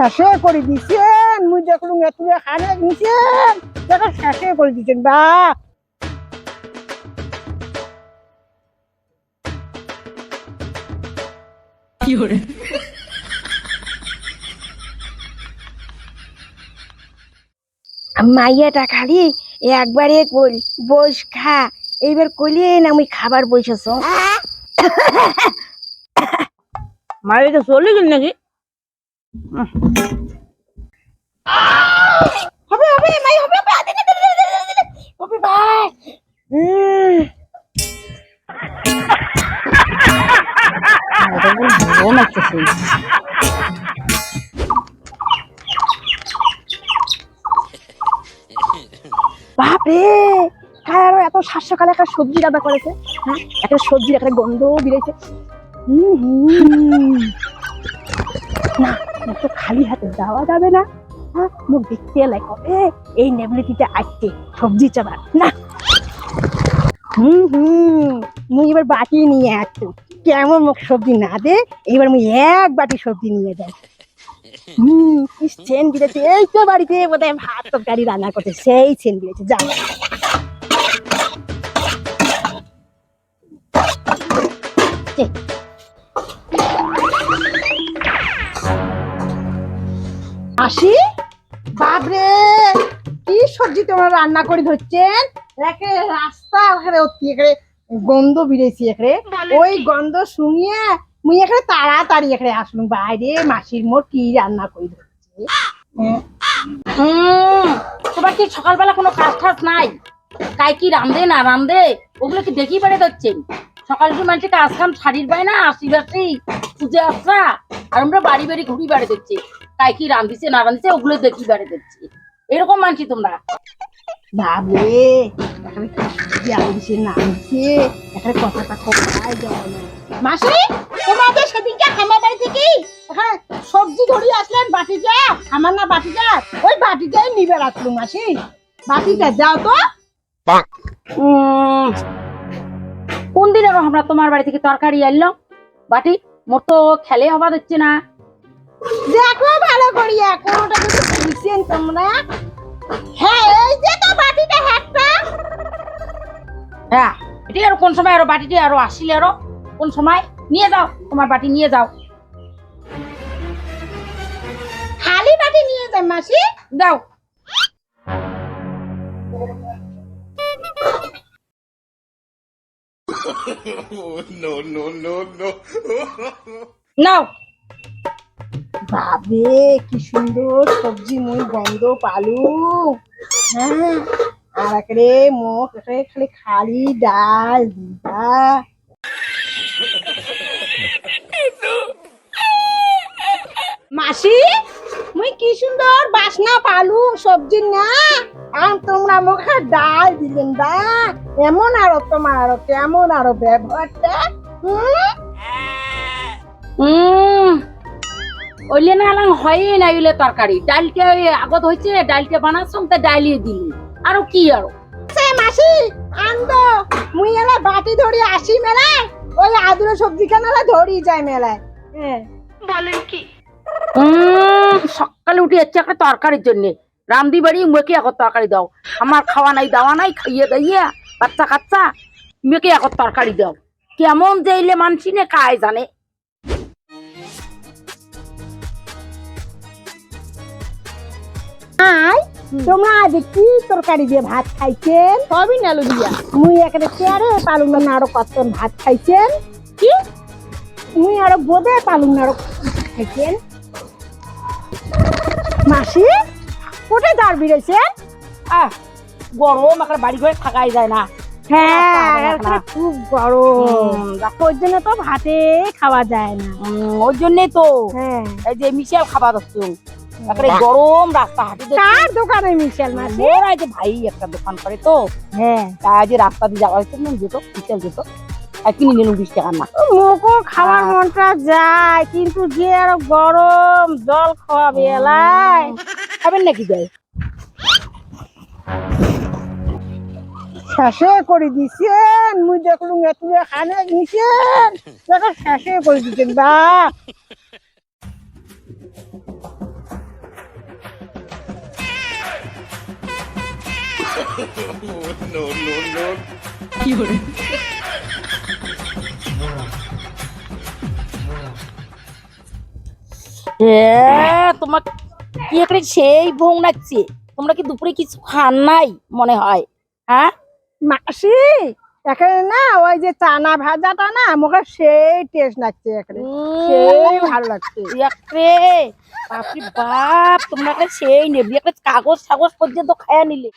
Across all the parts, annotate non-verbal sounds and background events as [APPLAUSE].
শেষে করে দিছেন। মুই দেখলুম এতুলে খানে নিছেন। দেখো শেষে করে দিছেন বা। মাইয়াটা খালি একবারে কইল বস খা। এইবার কইলে না আমি খাবার বসেছ। তো চলে গেল নাকি? হবে হবে মাই হবে হবে। হবে ভাই এত সাত সকালে একটা সবজি রান্না করেছে হ্যাঁ একটা সবজির একটা গন্ধ বেরিয়েছে হুম, হুম। তো খালি হাতে যাওয়া যাবে না। হ্যাঁ মুখ দেখতে এই নেবলিটিতে আসছে সবজি না। হুম হুম। মুই এবার বাটি নিয়ে আসছো কেমন মুখ সবজি না দে? এবার মুই এক বাটি সবজি নিয়ে যাই। হুম সেন দিয়েছে। এই তো বাড়িতে বোধহয় ভাত তরকারি রান্না করছে। সেই সেন দিয়েছে। যা। আসি বাপরে কি সবজি তোমরা রান্না করে ধরছেন? একে রাস্তা এখানে এখানে গন্ধ বিড়েছি এখানে ওই গন্ধ শুনিয়ে মুই এখানে তাড়াতাড়ি এখানে আসলুম। বাইরে মাসির মোর কি রান্না করে ধরছে? হ্যাঁ। হুম তোমার কি সকালবেলা কোনো কাজ টাজ নাই? কাই কি রান্ধে না রান্ধে ওগুলো কি দেখি বেড়ে যাচ্ছেন সকাল কি মানুষে কাজ কাম ছাড়ির পায় না আসি বাসি পুজো আসা আর আমরা বাড়ি বাড়ি ঘুরি বেড়ে দিচ্ছি কাই কি রান্ধিছে না রান্ধিছে ওগুলো দেখি বেড়ে দিচ্ছি এরকম মানছি তোমরা? বাবরে এখানে কি সবজি আলু দিছে না দিছে এখানে কথাটা কোথায় যায় না মাসি তোমাদের সেদিনকে আমার বাড়ি থেকে এখানে সবজি ধরিয়ে আসলেন বাটি আমার না বাটি ওই বাটি নিবে রাখল মাসি। বাটিটা যাও তো। উম, কোন দিন আরও আমরা তোমার বাড়ি থেকে তরকারি আনলো? বাটি মোর তো খেলে হবা দিচ্ছে না। দেখো ভালো করিয়া কোনটা যদি খুলছেন তোমরা। হ্যাঁ এই যে তো বাটিটা হ্যাঁ এটি আরও কোন সময় আরও বাটিটি আরও আসিলে আরও কোন সময়? নিয়ে যাও তোমার বাটি নিয়ে যাও। খালি বাটি নিয়ে যায় মাসি। দাও। [LAUGHS] No, no, no, no. নাও। বাবে কি সুন্দর সবজি মুই গন্ধ, পালু। হ্যাঁ আর একরে মুখ খালি খালি ডাল দিবা মাসি মুই কি সুন্দর বাসনা, পালু সবজি না। আর তোমরা মুখে ডাল দিলেন দা এমন আরও তোমার আরও, কেমন আরও ব্যবহারটা, হুম? উম ওইলে না আলাং হয়ে না ওইলে তরকারি। ডালটা আগত হয়েছে ডালটা বানাচ্ছ তা ডালিয়ে দিলি। আরও কি আরও? সে মাসি আনতো মুই এলা বাটি ধরি আসি মেলায় ওই আদুরে সবজি খানালা ধরি যায় মেলায়। হ্যাঁ উম সকালে উঠে যাচ্ছে একটা তরকারির জন্য। রান্দি বাড়ি মেয়েকে এখন তরকারি দাও? আমার খাওয়া নাই দাওয়া নাই খাইয়ে দাইয়ে বাচ্চা কাচ্চা মেয়েকে এখন তরকারি দাও? কেমন যে এলে মানসি নে কায় জানে? আই তোমরা আজ কি তরকারি দিয়ে ভাত খাইছেন? সবই নালু দিয়া। মুই এখানে চেয়ারে পালুং না আরও কতন ভাত খাইছেন? কি? মুই আরও বোধে পালুং না আরও খাইছেন। মাসি কোথায় দাঁড় বিড়েছেন আহ গরম এখন বাড়ি ঘরে থাকাই যায় না। হ্যাঁ খুব গরম। ওর জন্য তো ভাতে খাওয়া যায় না। ওই জন্যই তো। হ্যাঁ। এই যে মিশাল খাবার হচ্ছে। একেবারে গরম রাস্তা হাঁটি কার দোকানে মিশেল মাসি? মোর আছে ভাই একটা দোকান করে তো। হ্যাঁ। তাই যে রাস্তা দিয়ে যাওয়া হচ্ছে যেত বিশাল যেত। আর কিনে নিলাম বিশ টাকা না মুখও খাওয়ার মনটা যায় কিন্তু যে আরও গরম জল খাওয়াবে এলাই। খাবেন নাকি যাই? শেষে করে দিছেন মুই দেখলুম এতুলে খানে নিছেন দেখো শেষে করে দিছেন বা no, no, no. হ্যাঁ তোমার কি একটা সেই ভোং লাগছে? তোমরা কি দুপুরে কিছু খান নাই মনে হয়? হ্যাঁ? মাসি এখানে না ওই যে চানা ভাজাটা না মুখে সেই টেস্ট লাগছে এখানে। সেই ভালো লাগছে। রে বাপরে বাপ তোমরা একটা সেই নেবি। একটা কাগজ সাগজ পর্যন্ত খায়া নিলে।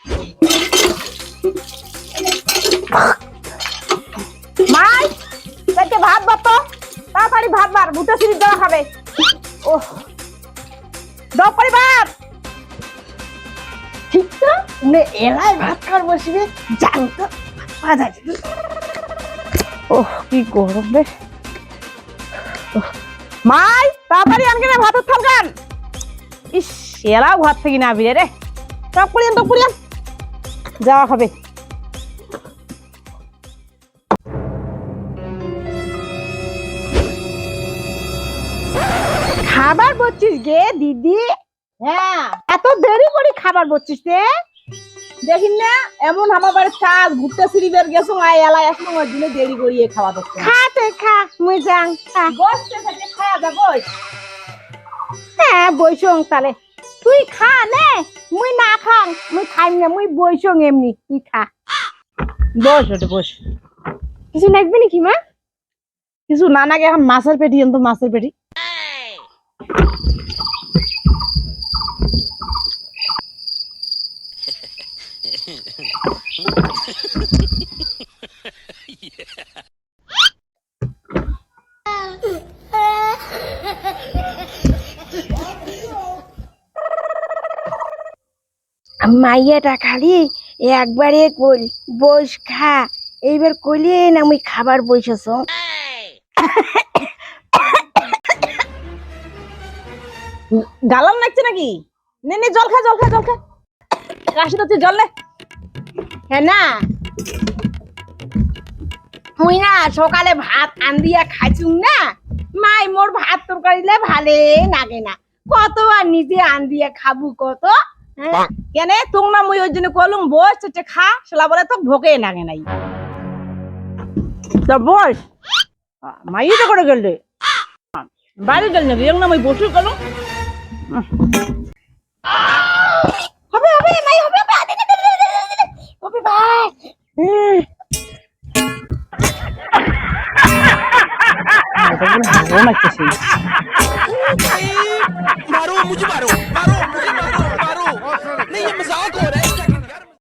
মাই পেটে ভাত বাপ তাড়াতাড়ি ভাত বার বুটে সিরিজ দেওয়া খাবে ও দাও করে ভাত। ঠিক তো? এলাই ভাত খাওয়ার বসিবে জান ও কি গরম রে। মাই, তাড়াতাড়ি আনকে না ভাতের ইস, এলাও ঘর থেকে না বিয়ে রে। যাওয়া হবে। খাবার বলছিস গে, দিদি? হ্যাঁ এত দেরি করে খাবার বলছিস রে দেখিন না এমন আমার বাড়ির কাজ ঘুরতে সিরিবের গেছো আই এলাই এখন আমার দিনে দেরি করিয়ে খাওয়া দচ্ছে খাতে খা মুই যাং বসতে থেকে খাওয়া যা বস। হ্যাঁ বইসং তাহলে তুই খা নে মুই না খাং মুই খাই না মুই বইসং এমনি তুই খা। বস ওটা বস। কিছু লাগবে নাকি মা? কিছু না নাগে এখন মাছের পেটি তো মাছের পেটি। [LAUGHS] মাইয়াটা খালি একবারে কল বস খা। এইবার কইলে না আমি খাবার বসেছ গালাম লাগছে নাকি? নে নে, জল খা জল খা জল খা। কাশি তো জল নে। হ্যাঁ না? মুই না সকালে ভাত আন্দিয়া খাইছুম না? মাই মোর ভাত তরকারিলে ভালে লাগে না। কত আর নিজে আন্দিয়া খাবু কত? হ্যাঁ? কেনে? তুম না মুই ওই জন্য কলুম বস খা সেলা বলে তো ভোকে লাগে নাই। তো বস মাই তো করে গেল বাড়ি গেল নাকি? না মুই বসু কলুম। হবে হবে মাই আদে। হবে ভাই